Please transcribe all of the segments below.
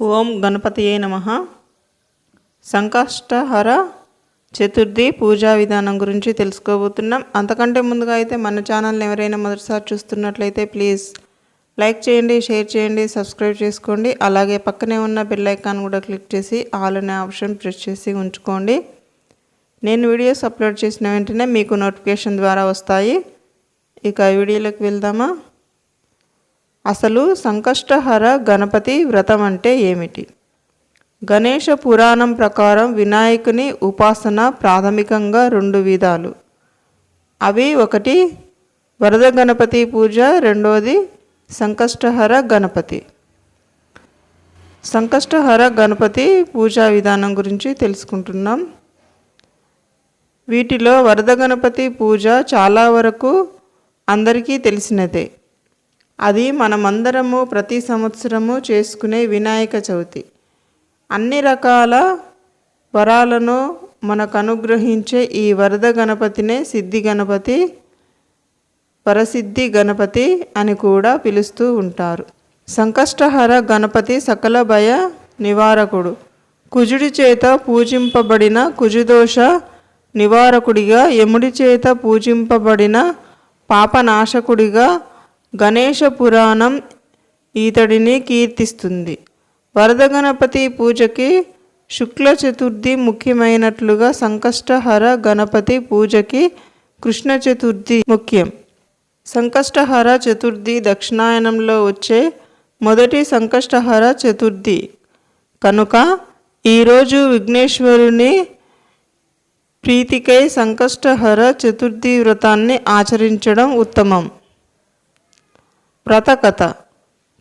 ఓం గణపతియే నమ. సంకష్టహర చతుర్థి పూజా విధానం గురించి తెలుసుకోబోతున్నాం. అంతకంటే ముందుగా అయితే మన ఛానల్ని ఎవరైనా మొదటిసారి చూస్తున్నట్లయితే ప్లీజ్ లైక్ చేయండి షేర్ చేయండి సబ్స్క్రైబ్ చేసుకోండి. అలాగే పక్కనే ఉన్న బెల్ ఐకాన్ కూడా క్లిక్ చేసి ఆల్ అనే ఆప్షన్ ప్రెస్ చేసి ఉంచుకోండి. నేను వీడియోస్ అప్లోడ్ చేసిన వెంటనే మీకు నోటిఫికేషన్ ద్వారా వస్తాయి. ఇక వీడియోలోకి వెళ్దామా? అసలు సంకష్టహర గణపతి వ్రతం అంటే ఏమిటి? గణేష పురాణం ప్రకారం వినాయకుని ఉపాసన ప్రాథమికంగా రెండు విధాలు. అవి ఒకటి వరద గణపతి పూజ రెండవది సంకష్టహర గణపతి. సంకష్టహర గణపతి పూజా విధానం గురించి తెలుసుకుంటున్నాం. వీటిలో వరద గణపతి పూజ చాలా వరకు అందరికీ తెలిసినదే. అది మనమందరము ప్రతి సంవత్సరము చేసుకునే వినాయక చవితి. అన్ని రకాల వరాలను మనకు అనుగ్రహించే ఈ వరద గణపతినే సిద్ధి గణపతి పరసిద్ధి గణపతి అని కూడా పిలుస్తూ ఉంటారు. సంకష్టహర గణపతి సకల భయ నివారకుడు. కుజుడి చేత పూజింపబడిన కుజుదోష నివారకుడిగా యముడి చేత పూజింపబడిన పాపనాశకుడిగా గణేష పురాణం ఈతడిని కీర్తిస్తుంది. వరద గణపతి పూజకి శుక్ల చతుర్థి ముఖ్యమైనట్లుగా సంకష్టహర గణపతి పూజకి కృష్ణ చతుర్థి ముఖ్యం. సంకష్టహర చతుర్థి దక్షిణాయనంలో వచ్చే మొదటి సంకష్టహర చతుర్థి. కనుక ఈరోజు విఘ్నేశ్వరుని ప్రీతికై సంకష్టహర చతుర్థి వ్రతాన్ని ఆచరించడం ఉత్తమం. వ్రతకథ.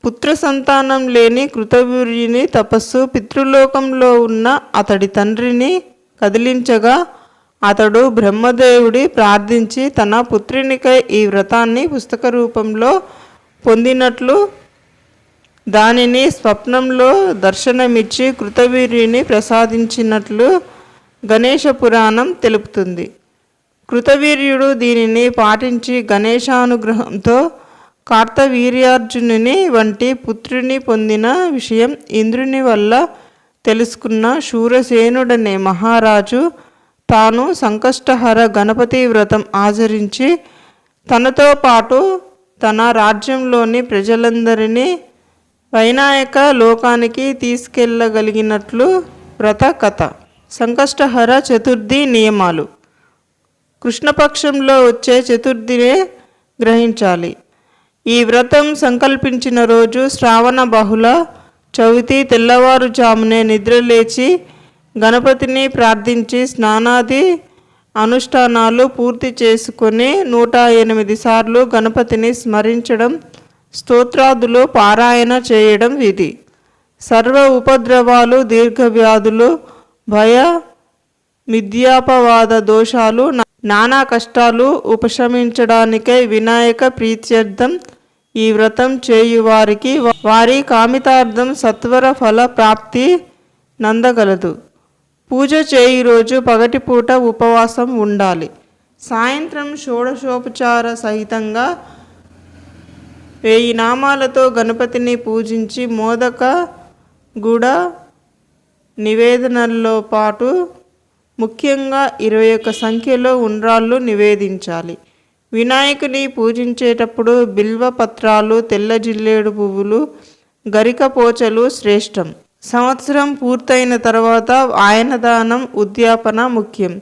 పుత్ర సంతానం లేని కృతవీర్యుని తపస్సు పితృలోకంలో ఉన్న అతడి తండ్రిని కదిలించగా అతడు బ్రహ్మదేవుడి ప్రార్థించి తన పుత్రునికై ఈ వ్రతాన్ని పుస్తక రూపంలో పొందినట్లు దానిని స్వప్నంలో దర్శనమిచ్చి కృతవీర్యుని ప్రసాదించినట్లు గణేష పురాణం తెలుపుతుంది. కృతవీర్యుడు దీనిని పాటించి గణేశానుగ్రహంతో కార్తవీర్యార్జునుని వంటి పుత్రుని పొందిన విషయం ఇంద్రుని వల్ల తెలుసుకున్న శూరసేనుడనే మహారాజు తాను సంకష్టహర గణపతి వ్రతం ఆచరించి తనతో పాటు తన రాజ్యంలోని ప్రజలందరినీ వైనాయక లోకానికి తీసుకెళ్ళగలిగినట్లు వ్రత కథ. సంకష్టహర చతుర్థి నియమాలు. కృష్ణపక్షంలో వచ్చే చతుర్థినే గ్రహించాలి. ఈ వ్రతం సంకల్పించిన రోజు శ్రావణ బహుళ చవితి తెల్లవారుజామునే నిద్రలేచి గణపతిని ప్రార్థించి స్నానాది అనుష్ఠానాలు పూర్తి చేసుకొని నూట ఎనిమిది సార్లు గణపతిని స్మరించడం స్తోత్రాదులు పారాయణ చేయడం విధి. సర్వ ఉపద్రవాలు దీర్ఘవ్యాధులు భయ మిథ్యాపవాద దోషాలు నానా కష్టాలు ఉపశమించడానికై వినాయక ప్రీత్యర్థం ఈ వ్రతం చేయువారికి వారి కామితార్థం సత్వర ఫల ప్రాప్తి నందగలదు. పూజ చేయి రోజు పగటిపూట ఉపవాసం ఉండాలి. సాయంత్రం షోడశోపచార సహితంగా వెయ్యి నామాలతో గణపతిని పూజించి మోదక గుడ నివేదనల్లో పాటు ముఖ్యంగా ఇరవై ఒక్క సంఖ్యలో ఉండ్రాళ్ళు నివేదించాలి. వినాయకుని పూజించేటప్పుడు బిల్వ పత్రాలు తెల్ల జిల్లేడు పువ్వులు గరిక పోచలు శ్రేష్టం. సంవత్సరం పూర్తయిన తర్వాత ఆయనదానం ఉద్యాపన ముఖ్యం.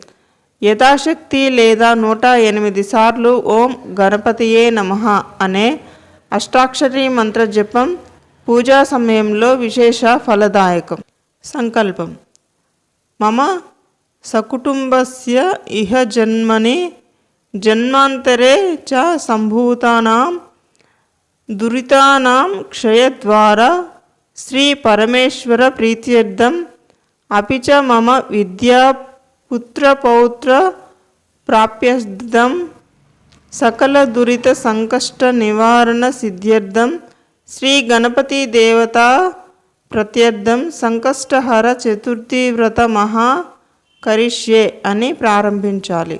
యథాశక్తి లేదా నూట ఎనిమిది సార్లు ఓం గణపతియే నమ అనే అష్టాక్షరి మంత్ర జపం పూజా సమయంలో విశేష ఫలదాయకం. సంకల్పం. మమ సకుటుంబస్య ఇహ జన్మని జన్మాంతరే చ సంభూతానాం దురితానాం క్షయద్వారా శ్రీ పరమేశ్వర ప్రీత్యర్థం. అపి చ మమ విద్యా పుత్రపౌత్ర ప్రాప్యర్థం. సకల దురిత సంకష్ట నివారణ సిద్ధ్యర్థం. శ్రీ గణపతి దేవత ప్రత్యర్థం. సంకష్టహర చతుర్థి వ్రత మహా కరిష్యే అని ప్రారంభించాలి.